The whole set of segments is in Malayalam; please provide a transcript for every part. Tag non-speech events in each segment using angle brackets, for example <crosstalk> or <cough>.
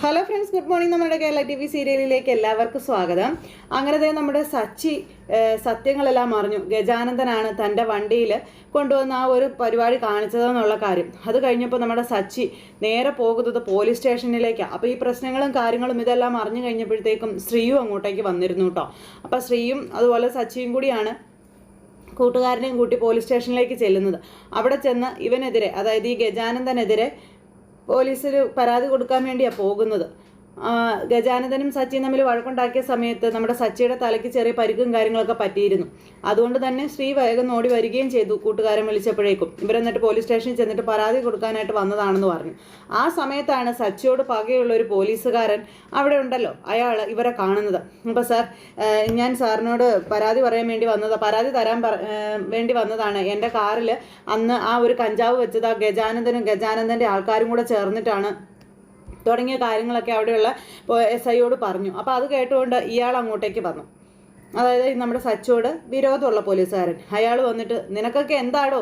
ഹലോ ഫ്രണ്ട്സ് ഗുഡ് മോർണിംഗ് നമ്മുടെ കേരള ടി വി സീരിയലിലേക്ക് എല്ലാവർക്കും സ്വാഗതം. അങ്ങനെ തന്നെ നമ്മുടെ സച്ചി സത്യങ്ങളെല്ലാം അറിഞ്ഞു. ഗജാനന്ദനാണ് തന്റെ വണ്ടിയിൽ കൊണ്ടുവന്ന ആ ഒരു പരിപാടി കാണിച്ചതെന്നുള്ള കാര്യം. അത് കഴിഞ്ഞപ്പോൾ നമ്മുടെ സച്ചി നേരെ പോകുന്നത് പോലീസ് സ്റ്റേഷനിലേക്കാണ് അപ്പോൾ ഈ പ്രശ്നങ്ങളും കാര്യങ്ങളും ഇതെല്ലാം അറിഞ്ഞു കഴിഞ്ഞപ്പോഴത്തേക്കും ശ്രീയും അങ്ങോട്ടേക്ക് വന്നിരുന്നു കേട്ടോ. അപ്പോൾ ശ്രീയും അതുപോലെ സച്ചിയും കൂടിയാണ് കൂട്ടുകാരനെയും കൂട്ടി പോലീസ് സ്റ്റേഷനിലേക്ക് ചെല്ലുന്നത്. അവിടെ ചെന്ന് ഇവനെതിരെ അതായത് ഈ ഗജാനന്ദനെതിരെ പോലീസിൽ പരാതി കൊടുക്കാൻ വേണ്ടിയാണ് പോകുന്നത്. ഗജാനന്ദനും സച്ചിയും തമ്മിൽ വഴക്കുണ്ടാക്കിയ സമയത്ത് നമ്മുടെ സച്ചിയുടെ തലയ്ക്ക് ചെറിയ പരിക്കും കാര്യങ്ങളൊക്കെ പറ്റിയിരുന്നു. അതുകൊണ്ട് തന്നെ ശ്രീ വേഗം ഓടി വരികയും ചെയ്തു കൂട്ടുകാരൻ വിളിച്ചപ്പോഴേക്കും. ഇവരെന്നിട്ട് പോലീസ് സ്റ്റേഷനിൽ ചെന്നിട്ട് പരാതി കൊടുക്കാനായിട്ട് വന്നതാണെന്ന് പറഞ്ഞു. ആ സമയത്താണ് സച്ചിയോട് പകയുള്ള ഒരു പോലീസുകാരൻ അവിടെ ഉണ്ടല്ലോ. അയാൾ ഇവരെ കാണുന്നത്. അപ്പോൾ സാർ ഞാൻ സാറിനോട് പരാതി പറയാൻ വേണ്ടി വന്നത് പരാതി തരാൻ വേണ്ടി വന്നതാണ്. എന്റെ കാറിൽ അന്ന് ആ ഒരു കഞ്ചാവ് വെച്ചത് ആ ഗജാനന്ദനും ഗജാനന്ദന്റെ ആൾക്കാരും കൂടെ ചേർന്നിട്ടാണ് തുടങ്ങിയ കാര്യങ്ങളൊക്കെ അവിടെയുള്ള എസ് ഐയോട് പറഞ്ഞു. അപ്പോൾ അത് കേട്ടുകൊണ്ട് ഇയാൾ അങ്ങോട്ടേക്ക് വന്നു. അതായത് നമ്മുടെ സച്ചോട് വിരോധമുള്ള പോലീസുകാരൻ. അയാൾ വന്നിട്ട് നിനക്കൊക്കെ എന്താടോ?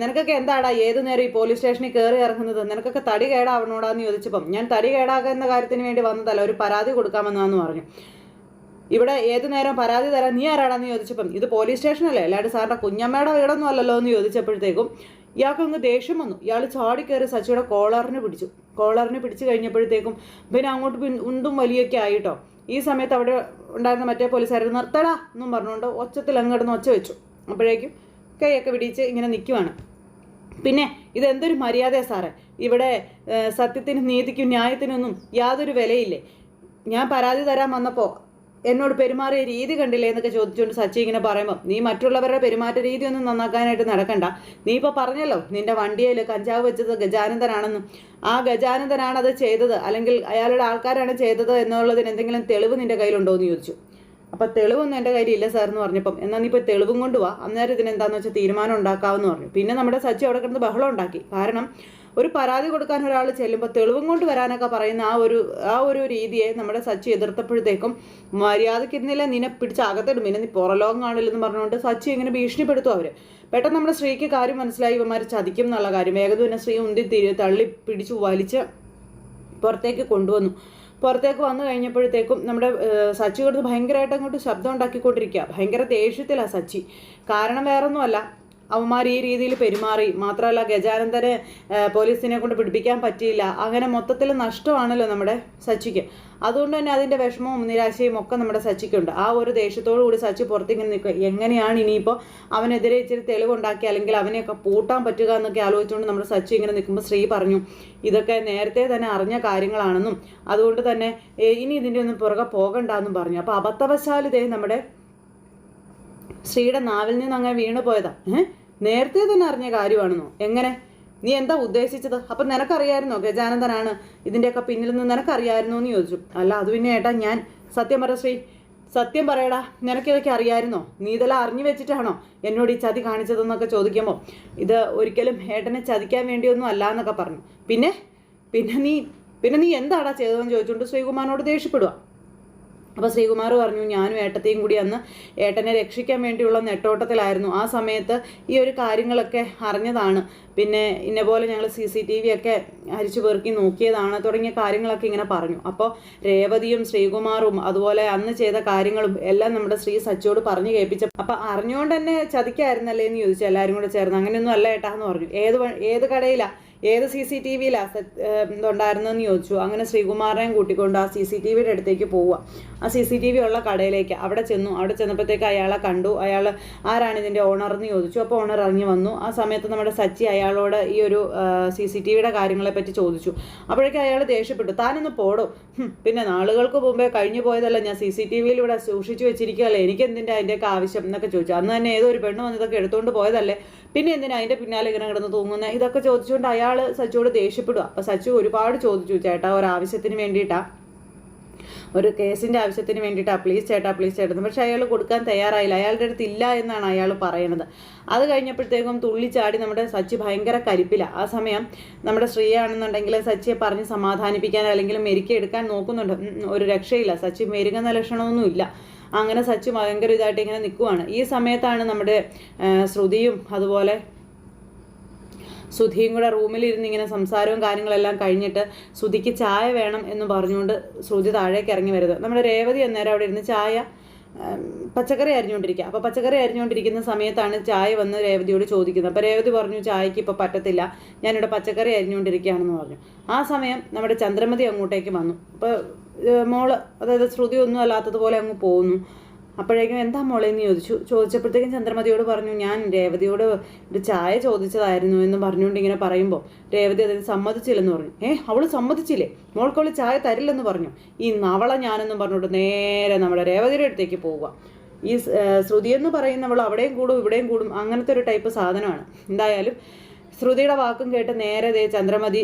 നിനക്കൊക്കെ എന്താടാ ഏത് നേരം ഈ പോലീസ് സ്റ്റേഷനിൽ കയറി ഇറങ്ങുന്നത്? നിനക്കൊക്കെ തടി കേടാവണോടാന്ന് ചോദിച്ചപ്പം ഞാൻ തടി കേടാകുന്ന കാര്യത്തിന് വേണ്ടി വന്നതല്ല ഒരു പരാതി കൊടുക്കാമെന്നാന്ന് പറഞ്ഞു. ഇവിടെ ഏത് നേരം പരാതി തരാൻ നീ ആരാടാന്ന് ചോദിച്ചപ്പം ഇത് പോലീസ് സ്റ്റേഷനല്ലേ? അല്ലാണ്ട് സാറിന്റെ കുഞ്ഞമ്മയുടെ വീടൊന്നും അല്ലല്ലോ എന്ന് ചോദിച്ചപ്പോഴത്തേക്കും ഇയാൾക്കങ്ങ് ദേഷ്യം വന്നു. ഇയാൾ ചാടി കയറി സച്ചിയുടെ കോളറിനെ പിടിച്ചു. കോളറിനെ പിടിച്ചു കഴിഞ്ഞപ്പോഴത്തേക്കും പിന്നെ അങ്ങോട്ട് പിൻ ഉണ്ടും വലിയൊക്കെ ആയിട്ടോ? ഈ സമയത്ത് അവിടെ ഉണ്ടായിരുന്ന മറ്റേ പോലീസുകാർ നിർത്തടാ എന്നും പറഞ്ഞുകൊണ്ട് ഒച്ചത്തിൽ അങ്ങോട്ട് ഒച്ച വെച്ചു. അപ്പോഴേക്കും കൈയൊക്കെ പിടിച്ച് ഇങ്ങനെ നിൽക്കുവാണ് പിന്നെ ഇതെന്തൊരു മര്യാദയാണ് സാറേ? ഇവിടെ സത്യത്തിനും നീതിക്കും ന്യായത്തിനൊന്നും യാതൊരു വിലയില്ലേ? ഞാൻ പരാതി തരാൻ വന്നപ്പോൾ എന്നോട് പെരുമാറിയ രീതി കണ്ടില്ലേ എന്നൊക്കെ ചോദിച്ചുകൊണ്ട് സച്ചി ഇങ്ങനെ പറയുമ്പോൾ നീ മറ്റുള്ളവരുടെ പെരുമാറ്റ രീതി ഒന്നും നന്നാക്കാനായിട്ട് നടക്കണ്ട. നീ ഇപ്പോൾ പറഞ്ഞല്ലോ നിന്റെ വണ്ടിയിൽ കഞ്ചാവ് വെച്ചത് ഗജാനന്ദനാണെന്നും. ആ ഗജാനന്ദനാണ് അത് ചെയ്തത്. അല്ലെങ്കിൽ അയാളുടെ ആൾക്കാരാണ് ചെയ്തത് എന്നുള്ളതിന് എന്തെങ്കിലും തെളിവ് നിന്റെ കയ്യിലുണ്ടോ എന്ന് ചോദിച്ചു. അപ്പോൾ തെളിവൊന്നും എന്റെ കയ്യിൽ ഇല്ല സാർ എന്ന് പറഞ്ഞപ്പം എന്നാൽ നീ ഇപ്പോൾ തെളിവും കൊണ്ടുപോവാ അന്നേരം ഇതിനെന്താണെന്ന് വെച്ചാൽ തീരുമാനം ഉണ്ടാക്കാമെന്ന് പറഞ്ഞു. പിന്നെ നമ്മുടെ സച്ചി അവിടെ കിടന്ന് ബഹളം ഉണ്ടാക്കി. കാരണം ഒരു പരാതി കൊടുക്കാൻ ഒരാൾ ചെല്ലുമ്പോൾ തെളിവും കൊണ്ട് വരാനൊക്കെ പറയുന്ന ആ ഒരു ആ ഒരു രീതിയെ നമ്മുടെ സച്ചി എതിർത്തപ്പോഴത്തേക്കും മര്യാദക്കിരുന്നില്ല നിന്നെ പിടിച്ച് അകത്തിടും. പിന്നെ നീ പുറലോകം കാണില്ലെന്ന് പറഞ്ഞുകൊണ്ട് സച്ചി ഇങ്ങനെ ഭീഷണിപ്പെടുത്തും അവർ പെട്ടെന്ന് നമ്മുടെ സ്ത്രീക്ക് കാര്യം മനസ്സിലായി. ഇവന്മാർ ചതിക്കും എന്നുള്ള കാര്യം. വേഗം തന്നെ സ്ത്രീ ഉന്തി തിരി തള്ളി പിടിച്ചു വലിച്ച് പുറത്തേക്ക് കൊണ്ടുവന്നു. പുറത്തേക്ക് വന്നു കഴിഞ്ഞപ്പോഴത്തേക്കും നമ്മുടെ സച്ചി കൊടുത്ത് ഭയങ്കരമായിട്ട് അങ്ങോട്ട് ശബ്ദം ഉണ്ടാക്കിക്കൊണ്ടിരിക്കുക. ഭയങ്കര ദേഷ്യത്തിലാണ് സച്ചി. കാരണം വേറൊന്നുമല്ല. അവന്മാർ ഈ രീതിയിൽ പെരുമാറി. മാത്രമല്ല ഗജാനന്ദനെ പോലീസിനെ കൊണ്ട് പിടിപ്പിക്കാൻ പറ്റിയില്ല. അങ്ങനെ മൊത്തത്തിൽ നഷ്ടമാണല്ലോ നമ്മുടെ സച്ചിക്ക്. അതുകൊണ്ട് തന്നെ അതിന്റെ വിഷമവും നിരാശയും ഒക്കെ നമ്മുടെ സച്ചിക്കുണ്ട്. ആ ഒരു ദേഷ്യത്തോടു കൂടി സച്ചി പുറത്തിങ്ങനെ നിൽക്കുക. എങ്ങനെയാണ് ഇനിയിപ്പോൾ അവനെതിരെ ഇച്ചിരി തെളിവുണ്ടാക്കി അല്ലെങ്കിൽ അവനെയൊക്കെ പൂട്ടാൻ പറ്റുക എന്നൊക്കെ ആലോചിച്ചുകൊണ്ട് നമ്മുടെ സച്ചി ഇങ്ങനെ നിൽക്കുമ്പോൾ ശ്രീ പറഞ്ഞു ഇതൊക്കെ നേരത്തെ തന്നെ അറിഞ്ഞ കാര്യങ്ങളാണെന്നും അതുകൊണ്ട് തന്നെ ഇനി ഇതിന്റെ ഒന്നും പുറകെ പോകണ്ടെന്നും പറഞ്ഞു. അപ്പോൾ അബദ്ധവശാൽ ഇതേ നമ്മുടെ ശ്രീയുടെ നാവിൽ നിന്ന് അങ്ങനെ വീണു പോയതാ. ഏഹ്? നേരത്തെ തന്നെ അറിഞ്ഞ കാര്യമാണെന്നോ? എങ്ങനെ? നീ എന്താ ഉദ്ദേശിച്ചത്? അപ്പം നിനക്കറിയായിരുന്നോ ഗജാനന്ദനാണ് ഇതിന്റെയൊക്കെ പിന്നിൽ നിന്ന് നിനക്കറിയായിരുന്നോ എന്ന് ചോദിച്ചു. അല്ല അത് പിന്നെ ഏട്ടാ ഞാൻ സത്യം പറ ശ്രീ. സത്യം പറയടാ നിനക്കിതൊക്കെ അറിയായിരുന്നോ? നീ ഇതെല്ലാം അറിഞ്ഞു വെച്ചിട്ടാണോ എന്നോട് ഈ ചതി കാണിച്ചതെന്നൊക്കെ ചോദിക്കുമ്പോൾ ഇത് ഒരിക്കലും ഏട്ടനെ ചതിക്കാൻ വേണ്ടിയൊന്നും അല്ല എന്നൊക്കെ പറഞ്ഞു. പിന്നെ? പിന്നെ നീ പിന്നെ നീ എന്താടാ ചെയ്തതെന്ന് ചോദിച്ചുകൊണ്ട് ശ്രീകുമാറിനോട് ദേഷ്യപ്പെടുക അപ്പോൾ ശ്രീകുമാർ പറഞ്ഞു ഞാനും ഏട്ടത്തെയും കൂടി അന്ന് ഏട്ടനെ രക്ഷിക്കാൻ വേണ്ടിയുള്ള നെട്ടോട്ടത്തിലായിരുന്നു. ആ സമയത്ത് ഈ ഒരു കാര്യങ്ങളൊക്കെ അറിഞ്ഞതാണ്. പിന്നെ ഇന്ന പോലെ ഞങ്ങൾ സി സി ടി വി ഒക്കെ അരിച്ചു പെറുക്കി നോക്കിയതാണ്. തുടങ്ങിയ കാര്യങ്ങളൊക്കെ ഇങ്ങനെ പറഞ്ഞു. അപ്പോൾ രേവതിയും ശ്രീകുമാറും അതുപോലെ അന്ന് ചെയ്ത കാര്യങ്ങളും എല്ലാം നമ്മുടെ ശ്രീ സച്ചിയോട് പറഞ്ഞു കേൾപ്പിച്ച അപ്പോൾ അറിഞ്ഞുകൊണ്ട് തന്നെ ചതിക്കായിരുന്നല്ലേ എന്ന് ചോദിച്ചു എല്ലാവരും കൂടെ ചേർന്ന്. അങ്ങനെയൊന്നും അല്ല ഏട്ടാ എന്ന് പറഞ്ഞു. ഏത് ഏത് കടയിലാണ് ഏത് സി സി ടി വിയിലാണ് ഇതുണ്ടായിരുന്നെന്ന് ചോദിച്ചു. അങ്ങനെ ശ്രീകുമാറിനെയും കൂട്ടിക്കൊണ്ട് ആ സി സി ടി വിയുടെ അടുത്തേക്ക് പോവുക. ആ സി സി ടി വി ഉള്ള കടയിലേക്ക് അവിടെ ചെന്നു. അവിടെ ചെന്നപ്പോഴത്തേക്ക് അയാളെ കണ്ടു. അയാൾ ആരാണ് ഇതിന്റെ ഓണർ എന്ന് ചോദിച്ചു. അപ്പോൾ ഓണർ ഇറങ്ങി വന്നു. ആ സമയത്ത് നമ്മുടെ സച്ചി അയാളോട് ഈ ഒരു സി സി ടി വിയുടെ കാര്യങ്ങളെപ്പറ്റി ചോദിച്ചു. അപ്പോഴേക്കും അയാൾ ദേഷ്യപ്പെട്ടു. താനൊന്ന് പോടോ. പിന്നെ നാളുകൾക്ക് മുമ്പേ കഴിഞ്ഞു പോയതല്ല ഞാൻ സി സി ടി വിയിൽ ഇവിടെ സൂക്ഷിച്ചു വെച്ചിരിക്കുകയല്ലേ? എനിക്ക് എന്തിന്റെ അതിന്റെയൊക്കെ ആവശ്യം? എന്നൊക്കെ ചോദിച്ചു. അന്ന് തന്നെ ഏതോ ഒരു പെണ്ണ് വന്നതൊക്കെ എടുത്തുകൊണ്ട് പോയതല്ലേ? പിന്നെ എന്തിനാ അതിന്റെ പിന്നാലെ ഇങ്ങനെ കിടന്ന് തൂങ്ങുന്നത് ഇതൊക്കെ ചോദിച്ചുകൊണ്ട് അയാൾ സച്ചുവോട് ദേഷ്യപ്പെടുക അപ്പോൾ സച്ചു ഒരുപാട് ചോദിച്ചു ചേട്ടാ ഒരാവശ്യത്തിന് വേണ്ടിയിട്ടാ? ഒരു കേസിന്റെ ആവശ്യത്തിന് വേണ്ടിയിട്ട്? പ്ലീസ് ചേട്ടാ പ്ലീസ് ചേട്ടാ. പക്ഷെ അയാൾ കൊടുക്കാൻ തയ്യാറായില്ല. അയാളുടെ അടുത്ത് ഇല്ല എന്നാണ് അയാൾ പറയുന്നത് അത് കഴിഞ്ഞപ്പോഴത്തേക്കും തുള്ളിച്ചാടി നമ്മുടെ സച്ചി ഭയങ്കര കരിപ്പില. ആ സമയം നമ്മുടെ ശ്രീയാണെന്നുണ്ടെങ്കിൽ സച്ചിയെ പറഞ്ഞ് സമാധാനിപ്പിക്കാൻ അല്ലെങ്കിൽ മെരുക്കി എടുക്കാൻ നോക്കുന്നുണ്ട്. ഒരു രക്ഷയില്ല. സച്ചി മെരുങ്ങുന്ന ലക്ഷണമൊന്നുമില്ല. അങ്ങനെ സച്ചു ഭയങ്കര ഇതായിട്ട് ഇങ്ങനെ നിൽക്കുവാണ് ഈ സമയത്താണ് നമ്മുടെ ശ്രുതിയും അതുപോലെ സുധിയും കൂടെ റൂമിലിരുന്ന് ഇങ്ങനെ സംസാരവും കാര്യങ്ങളെല്ലാം കഴിഞ്ഞിട്ട് സുധിക്ക് ചായ വേണം എന്ന് പറഞ്ഞുകൊണ്ട് ശ്രുതി താഴേക്ക് ഇറങ്ങി വരുന്നത്. നമ്മുടെ രേവതി അന്നേരം അവിടെ ഇരുന്ന് ചായ പച്ചക്കറി അരിഞ്ഞുകൊണ്ടിരിക്കുക അപ്പോൾ പച്ചക്കറി അരിഞ്ഞുകൊണ്ടിരിക്കുന്ന സമയത്താണ് ചായ വന്ന് രേവതിയോട് ചോദിക്കുന്നത്. അപ്പോൾ രേവതി പറഞ്ഞു ചായക്ക് ഇപ്പോൾ പറ്റത്തില്ല. ഞാനിവിടെ പച്ചക്കറി അരിഞ്ഞുകൊണ്ടിരിക്കുകയാണെന്ന് പറഞ്ഞു. ആ സമയം നമ്മുടെ ചന്ദ്രമതി അങ്ങോട്ടേക്ക് വന്നു. അപ്പോൾ മോൾ അതായത് ശ്രുതി ഒന്നും അല്ലാത്തതുപോലെ അങ്ങ് പോകുന്നു അപ്പോഴേക്കും എന്താ മോളെ എന്ന് ചോദിച്ചു. ചോദിച്ചപ്പോഴത്തേക്കും ചന്ദ്രമതിയോട് പറഞ്ഞു ഞാൻ രേവതിയോട് ഒരു ചായ ചോദിച്ചതായിരുന്നു എന്ന് പറഞ്ഞുകൊണ്ട് ഇങ്ങനെ പറയുമ്പോൾ രേവതി അതിന് സമ്മതിച്ചില്ലെന്ന് പറഞ്ഞു. ഏ അവൾ സമ്മതിച്ചില്ലേ? മോൾക്കവൾ ചായ തരില്ലെന്ന് പറഞ്ഞു. ഈ നവള ഞാനെന്നും പറഞ്ഞുകൊണ്ട് നേരെ നമ്മുടെ രേവതിയുടെ അടുത്തേക്ക് പോവുക. ഈ ശ്രുതി എന്ന് പറയുന്നവൾ അവിടെയും കൂടും ഇവിടെയും കൂടും അങ്ങനത്തെ ഒരു ടൈപ്പ് സാധനമാണ്. എന്തായാലും ശ്രുതിയുടെ വാക്കും കേട്ട് നേരെ ദേ ചന്ദ്രമതി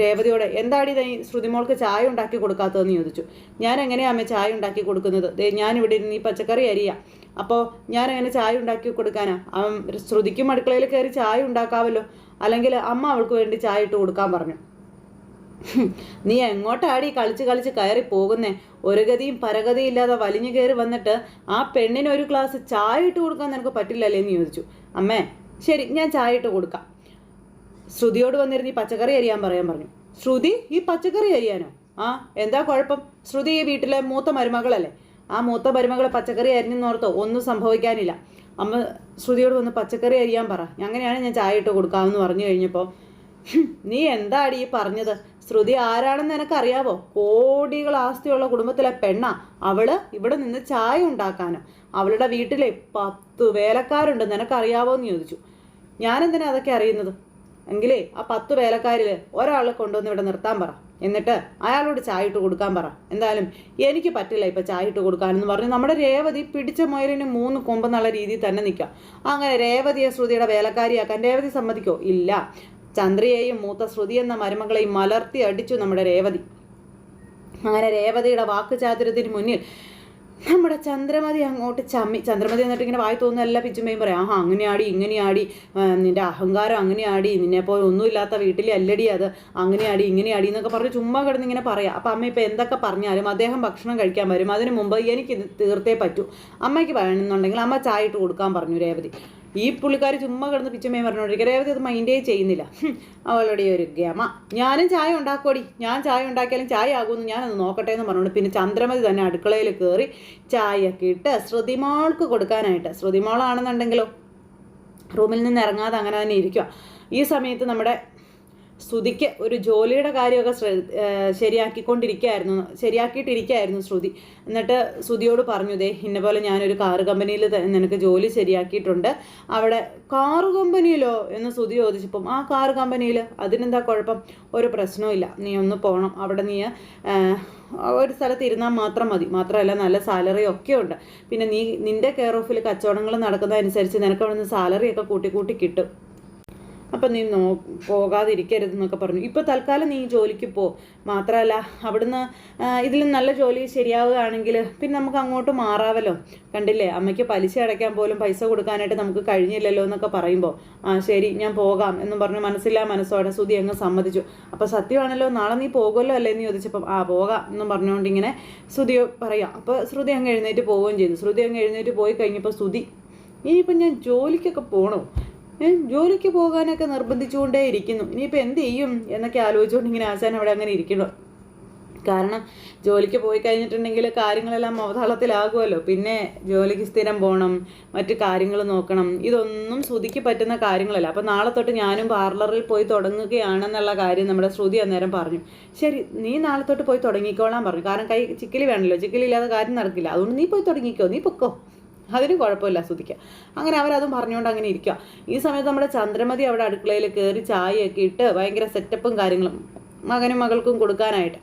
രേവതിയോടെ എന്താടി നീ ശ്രുതിമോൾക്ക് ചായ ഉണ്ടാക്കി കൊടുക്കാത്തതെന്ന് ചോദിച്ചു. ഞാൻ എങ്ങനെയാ അമ്മ ചായ ഉണ്ടാക്കി കൊടുക്കുന്നത്? ദേ ഞാനിവിടെ ഇരുന്ന് ഈ പച്ചക്കറി അരിയാ. അപ്പോൾ ഞാൻ എങ്ങനെ ചായ ഉണ്ടാക്കി കൊടുക്കാനാ? ശ്രുതിക്കും അടുക്കളയിൽ കയറി ചായ ഉണ്ടാക്കാമല്ലോ അല്ലെങ്കിൽ അമ്മ അവൾക്ക് വേണ്ടി ചായ ഇട്ട് കൊടുക്കാൻ പറഞ്ഞു. <laughs> നീ എങ്ങോട്ടാടി കളിച്ച് കളിച്ച് കയറി പോകുന്നേ? ഒരു ഗതിയും പരഗതിയും ഇല്ലാതെ വലിഞ്ഞു കയറി വന്നിട്ട് ആ പെണ്ണിന് ഒരു ഗ്ലാസ് ചായ ഇട്ട് കൊടുക്കാൻ നിനക്ക് പറ്റില്ലല്ലേ എന്ന് ചോദിച്ചു. അമ്മേ ശരി ഞാൻ ചായ ഇട്ട് കൊടുക്കാം. ശ്രുതിയോട് വന്നിരുന്ന് ഈ പച്ചക്കറി അരിയാൻ പറയാൻ പറഞ്ഞു. ശ്രുതി ഈ പച്ചക്കറി അരിയാനോ? ആ എന്താ കുഴപ്പം? ശ്രുതി ഈ വീട്ടിലെ മൂത്ത മരുമകളല്ലേ? ആ മൂത്ത മരുമകളെ പച്ചക്കറി അരിഞ്ഞെന്നോർത്തോ ഒന്നും സംഭവിക്കാനില്ല. അമ്മ ശ്രുതിയോട് വന്ന് പച്ചക്കറി അരിയാൻ പറ. അങ്ങനെയാണ് ഞാൻ ചായ ഇട്ട് കൊടുക്കാമെന്ന് പറഞ്ഞു കഴിഞ്ഞപ്പോൾ നീ എന്താടി ഈ പറഞ്ഞത്? ശ്രുതി ആരാണെന്ന് നിനക്കറിയാവോ കോടികൾ ആസ്തിയുള്ള കുടുംബത്തിലെ പെണ്ണ. അവൾ ഇവിടെ നിന്ന് ചായ ഉണ്ടാക്കാനോ. അവളുടെ വീട്ടിലെ പത്ത് വേലക്കാരുണ്ടെന്ന് നിനക്കറിയാവോ എന്ന് ചോദിച്ചു. ഞാനെന്തിനാ അതൊക്കെ അറിയുന്നത്? എങ്കിലേ ആ പത്ത് വേലക്കാരിൽ ഒരാളെ കൊണ്ടുവന്ന് ഇവിടെ നിർത്താൻ പറ. എന്നിട്ട് അയാളോട് ചായ ഇട്ട് കൊടുക്കാൻ പറ. എന്തായാലും എനിക്ക് പറ്റില്ല ഇപ്പം ചായ ഇട്ട് കൊടുക്കാനെന്ന് പറഞ്ഞ് നമ്മുടെ രേവതി പിടിച്ച മുയലിന് മൂന്ന് കൊമ്പെന്നുള്ള രീതിയിൽ തന്നെ നിൽക്കാം അങ്ങനെ രേവതിയെ ശ്രുതിയുടെ വേലക്കാരിയാക്കാൻ രേവതി സമ്മതിക്കോ? ഇല്ല. ചന്ദ്രയെയും മൂത്ത ശ്രുതി എന്ന മരുമകളെയും മലർത്തി അടിച്ചു നമ്മുടെ രേവതി. അങ്ങനെ രേവതിയുടെ വാക്കുചാതുരത്തിന് മുന്നിൽ നമ്മുടെ ചന്ദ്രമതി അങ്ങോട്ട് ചമ്മി ചന്ദ്രമതി എന്നിട്ട് ഇങ്ങനെ വായി തോന്നുന്നല്ല പിച്ചുമ്മയും പറയാം ആഹാ അങ്ങനെയാടി ഇങ്ങനെയാടി ആടി നിന്റെ അഹങ്കാരം അങ്ങനെയാടി നിന്നെ പോലെ ഒന്നുമില്ലാത്ത വീട്ടിൽ അല്ലടി അത് അങ്ങനെയാടി ഇങ്ങനെയാടി എന്നൊക്കെ പറഞ്ഞ് ചുമ്മാ കിടന്ന് ഇങ്ങനെ പറയാം. അപ്പം അമ്മ ഇപ്പം എന്തൊക്കെ പറഞ്ഞാലും അദ്ദേഹം ഭക്ഷണം കഴിക്കാൻ വരും. അതിന് മുമ്പ് എനിക്ക് ഇത് തീർത്തേ പറ്റൂ. അമ്മയ്ക്ക് വേണമെന്നുണ്ടെങ്കിൽ അമ്മ ചായ ഇട്ട് കൊടുക്കാൻ പറഞ്ഞു രേവതി. ഈ പുള്ളിക്കാർ ചുമ്മാ കിടന്ന് പിച്ചമ്മയും പറഞ്ഞോണ്ടിരിക്കുക രേവതി അത് മൈൻഡേ ചെയ്യുന്നില്ല. അവളുടെ ഒരു ഗമ. ഞാനും ചായ ഉണ്ടാക്കോടി ഞാൻ ചായ ഉണ്ടാക്കിയാലും ചായ ആകുമെന്ന് ഞാനൊന്ന് നോക്കട്ടെ എന്ന് പറഞ്ഞുകൊണ്ട് പിന്നെ ചന്ദ്രമതി തന്നെ അടുക്കളയിൽ കയറി ചായയൊക്കെ ഇട്ട് ശ്രുതിമോൾക്ക് കൊടുക്കാനായിട്ട്. ശ്രുതിമോളാണെന്നുണ്ടെങ്കിലോ റൂമിൽ നിന്ന് ഇറങ്ങാതെ അങ്ങനെ തന്നെ ഇരിക്കുക ഈ സമയത്ത് നമ്മുടെ ശ്രുതിക്ക് ഒരു ജോലിയുടെ കാര്യമൊക്കെ ശരിയാക്കിക്കൊണ്ടിരിക്കുകയായിരുന്നു. ശരിയാക്കിയിട്ടിരിക്കുകയായിരുന്നു ശ്രുതി. എന്നിട്ട് ശ്രുതിയോട് പറഞ്ഞു ദേ ഇന്ന പോലെ ഞാനൊരു കാറ് കമ്പനിയിൽ നിനക്ക് ജോലി ശരിയാക്കിയിട്ടുണ്ട്. അവിടെ കാറ് കമ്പനിയിലോ? എന്ന് ശ്രുതി ചോദിച്ചപ്പം ആ കാറ് കമ്പനിയിൽ? അതിനെന്താ കുഴപ്പം? ഒരു പ്രശ്നവും നീ ഒന്ന് പോകണം അവിടെ നീ ഒരു സ്ഥലത്ത് ഇരുന്നാൽ മാത്രം മതി. മാത്രമല്ല നല്ല സാലറി ഒക്കെ ഉണ്ട്. പിന്നെ നീ നിന്റെ കെയർ ഓഫിൽ കച്ചവടങ്ങൾ നടക്കുന്നതനുസരിച്ച് നിനക്ക് അവിടെ നിന്ന് സാലറി ഒക്കെ കൂട്ടി കൂട്ടി കിട്ടും. അപ്പം നീ നോ പോകാതിരിക്കരുതെന്നൊക്കെ പറഞ്ഞു. ഇപ്പോൾ തൽക്കാലം നീ ജോലിക്ക് പോ. മാത്രമല്ല അവിടുന്ന് ഇതിലും നല്ല ജോലി ശരിയാവുകയാണെങ്കിൽ പിന്നെ നമുക്ക് അങ്ങോട്ട് മാറാവല്ലോ. കണ്ടില്ലേ അമ്മയ്ക്ക് പലിശ അടയ്ക്കാൻ പോലും പൈസ കൊടുക്കാനായിട്ട് നമുക്ക് കഴിഞ്ഞില്ലല്ലോ എന്നൊക്കെ പറയുമ്പോൾ ആ ശരി ഞാൻ പോകാം എന്നും പറഞ്ഞ് മനസ്സില്ലാ മനസ്സോടെ സുതി അങ്ങ് സമ്മതിച്ചു. അപ്പോൾ സത്യമാണല്ലോ നാളെ നീ പോകുമല്ലോ അല്ലേ എന്ന് ചോദിച്ചപ്പം ആ പോകാം എന്നും പറഞ്ഞുകൊണ്ട് ഇങ്ങനെ ശ്രുതി പറയാം. അപ്പോൾ ശ്രുതി അങ്ങ് എഴുന്നേറ്റ് പോവുകയും ചെയ്തു. ശ്രുതി അങ്ങ് എഴുന്നേറ്റ് പോയി കഴിഞ്ഞപ്പോൾ ശ്രുതി ഇനിയിപ്പം ഞാൻ ജോലിക്കൊക്കെ പോകണോ ജോലിക്ക് പോകാനൊക്കെ നിർബന്ധിച്ചുകൊണ്ടേ ഇരിക്കുന്നു. ഇനിയിപ്പോൾ എന്ത് ചെയ്യും എന്നൊക്കെ ആലോചിച്ചുകൊണ്ട് ഇങ്ങനെ ആശാൻ അവിടെ അങ്ങനെ ഇരിക്കണം കാരണം ജോലിക്ക് പോയി കഴിഞ്ഞിട്ടുണ്ടെങ്കിൽ കാര്യങ്ങളെല്ലാം അവതാളത്തിലാകുമല്ലോ. പിന്നെ ജോലിക്ക് സ്ഥിരം പോകണം മറ്റു കാര്യങ്ങൾ നോക്കണം. ഇതൊന്നും ശ്രുതിക്ക് പറ്റുന്ന കാര്യങ്ങളല്ല. അപ്പം നാളെ തൊട്ട് ഞാനും പാർലറിൽ പോയി തുടങ്ങുകയാണെന്നുള്ള കാര്യം നമ്മുടെ ശ്രുതി അന്നേരം പറഞ്ഞു. ശരി നീ നാളെ തൊട്ട് പോയി തുടങ്ങിക്കോളാൻ പറഞ്ഞു. കാരണം കൈ ചിക്കിലി വേണമല്ലോ. ചിക്കലി ഇല്ലാതെ കാര്യം നടക്കില്ല. അതുകൊണ്ട് നീ പോയി തുടങ്ങിക്കോ. നീ പൊക്കോ. അതിന് കുഴപ്പമില്ല ആസ്വദിക്കുക അങ്ങനെ അവരതും പറഞ്ഞുകൊണ്ട് അങ്ങനെ ഇരിക്കുക ഈ സമയത്ത് നമ്മുടെ ചന്ദ്രമതി അവിടെ അടുക്കളയിൽ കയറി ചായയൊക്കെ ഇട്ട് ഭയങ്കര സെറ്റപ്പും കാര്യങ്ങളും മകനും മകൾക്കും കൊടുക്കാനായിട്ട്.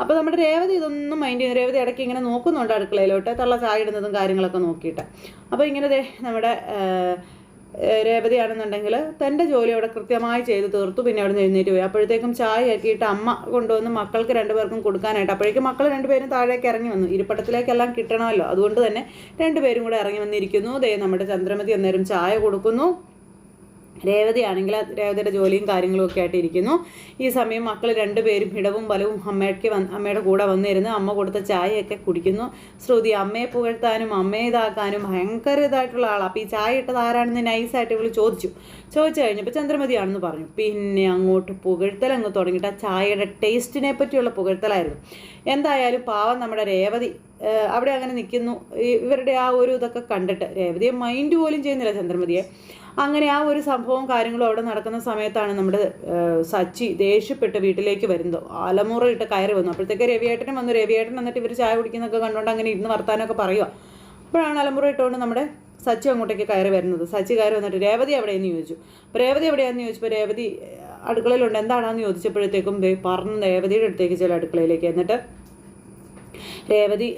അപ്പോൾ നമ്മുടെ രേവതി ഇതൊന്നും മൈൻഡ് ചെയ്യുന്നു രേവതി ഇടയ്ക്ക് ഇങ്ങനെ നോക്കുന്നുണ്ട് അടുക്കളയിലോട്ട് തള്ള ചായ ഇടുന്നതും കാര്യങ്ങളൊക്കെ നോക്കിയിട്ട്. അപ്പോൾ ഇങ്ങനെ നമ്മുടെ രേവതിയാണെന്നുണ്ടെങ്കിൽ തന്റെ ജോലി അവിടെ കൃത്യമായി ചെയ്ത് തീർത്തു പിന്നെ അവിടെ നിന്ന് എഴുന്നേറ്റ് പോയി. അപ്പോഴത്തേക്കും ചായ ആക്കിയിട്ട് അമ്മ കൊണ്ടുവന്ന് മക്കൾക്ക് രണ്ടുപേർക്കും കൊടുക്കാനായിട്ട്. അപ്പോഴേക്കും മക്കൾ രണ്ടുപേരും താഴേക്ക് ഇറങ്ങി വന്നു. ഇരിപ്പട്ടത്തിലേക്കെല്ലാം കിട്ടണമല്ലോ. അതുകൊണ്ട് തന്നെ രണ്ടുപേരും കൂടെ ഇറങ്ങി വന്നിരിക്കുന്നു. ദേ നമ്മുടെ ചന്ദ്രമതി അന്നേരം ചായ കൊടുക്കുന്നു. രേവതി ആണെങ്കിൽ രേവതിയുടെ ജോലിയും കാര്യങ്ങളും ഒക്കെ ആയിട്ട് ഇരിക്കുന്നു. ഈ സമയം മക്കൾ രണ്ടുപേരും ഇടവും ബലവും അമ്മയ്ക്ക് അമ്മയുടെ കൂടെ വന്നിരുന്ന് അമ്മ കൊടുത്ത ചായയൊക്കെ കുടിക്കുന്നു. ശ്രുതി അമ്മയെ പുകഴ്ത്താനും അമ്മയെ ഇതാക്കാനും ഭയങ്കര ഇതായിട്ടുള്ള ആളാണ് അപ്പോൾ ഈ ചായ ഇട്ടത് ആരാണെന്ന് നൈസായിട്ട് ഇവൾ ചോദിച്ചു. ചോദിച്ചു കഴിഞ്ഞപ്പോൾ ചന്ദ്രമതിയാണെന്ന് പറഞ്ഞു. പിന്നെ അങ്ങോട്ട് പുകഴ്ത്തൽ അങ്ങ് തുടങ്ങിയിട്ട് ആ ചായയുടെ ടേസ്റ്റിനെ പറ്റിയുള്ള പുകഴ്ത്തലായിരുന്നു. എന്തായാലും പാവം നമ്മുടെ രേവതി അവിടെ അങ്ങനെ നിൽക്കുന്നു ഇവരുടെ ആ ഒരു ഇതൊക്കെ കണ്ടിട്ട് രേവതിയെ മൈൻഡ് പോലും ചെയ്യുന്നില്ല ചന്ദ്രമതിയെ. അങ്ങനെ ആ ഒരു സംഭവവും കാര്യങ്ങളും അവിടെ നടക്കുന്ന സമയത്താണ് നമ്മുടെ സച്ചി ദേഷ്യപ്പെട്ട് വീട്ടിലേക്ക് വരുന്നത്. അലമുറ ഇട്ട് കയറി വന്നു. അപ്പോഴത്തേക്ക് രവിയേട്ടനും വന്നു. രവിയേട്ടൻ എന്നിട്ട് ഇവർ ചായ കുടിക്കുന്നൊക്കെ കണ്ടുകൊണ്ട് അങ്ങനെ ഇരുന്ന് വർത്താനമൊക്കെ പറയുക അപ്പോഴാണ് അലമുറ ഇട്ടുകൊണ്ട് നമ്മുടെ സച്ചി അങ്ങോട്ടേക്ക് കയറി വരുന്നത്. സച്ചി കയറി വന്നിട്ട് രേവതി എവിടെയെന്ന് ചോദിച്ചു. അപ്പോൾ രേവതി എവിടെയാണെന്ന് ചോദിച്ചപ്പോൾ രേവതി അടുക്കളയിലുണ്ട്. എന്താണെന്ന് ചോദിച്ചപ്പോഴത്തേക്കും പറഞ്ഞ് രേവതിയുടെ അടുത്തേക്ക് ചില അടുക്കളയിലേക്ക്. എന്നിട്ട് രേവതി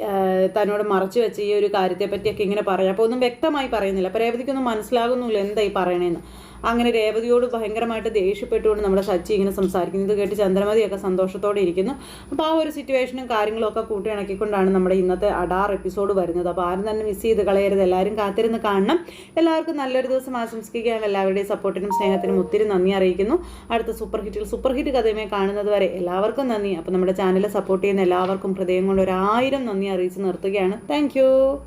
തന്നോട് മറച്ചു വെച്ച് ഈ ഒരു കാര്യത്തെ പറ്റിയൊക്കെ ഇങ്ങനെ പറയാം. അപ്പോൾ ഒന്നും വ്യക്തമായി പറയുന്നില്ല. അപ്പോൾ രേവതിക്കൊന്നും മനസ്സിലാകുന്നില്ല എന്താ ഈ പറയണേന്ന്. അങ്ങനെ രേവതിയോട് ഭയങ്കരമായിട്ട് ദേഷ്യപ്പെട്ടുകൊണ്ട് നമ്മുടെ സച്ചി ഇങ്ങനെ സംസാരിക്കുന്നത് കേട്ട് ചന്ദ്രമതിയൊക്കെ സന്തോഷത്തോടെ ഇരിക്കുന്നു. അപ്പോൾ ആ ഒരു സിറ്റുവേഷനും കാര്യങ്ങളൊക്കെ കൂട്ടിയിണക്കിക്കൊണ്ടാണ് നമ്മുടെ ഇന്നത്തെ അഡാർ എപ്പിസോഡ് വരുന്നത്. അപ്പോൾ ആരും തന്നെ മിസ് ചെയ്ത് കളയരുത്. എല്ലാവരും കാത്തിരുന്ന് കാണണം. എല്ലാവർക്കും നല്ലൊരു ദിവസം ആശംസിക്കുകയാണ്. എല്ലാവരുടെയും സപ്പോർട്ടിനും സ്നേഹത്തിനും ഒത്തിരി നന്ദി അറിയിക്കുന്നു. അടുത്ത സൂപ്പർ ഹിറ്റിൽ സൂപ്പർ ഹിറ്റ് കഥയുമായി കാണുന്നത് വരെ എല്ലാവർക്കും നന്ദി. അപ്പോൾ നമ്മുടെ ചാനൽ സപ്പോർട്ട് ചെയ്യുന്ന എല്ലാവർക്കും ഹൃദയം കൊണ്ട് ഒരായിരം നന്ദി അറിയിച്ച് നിർത്തുകയാണ്. താങ്ക്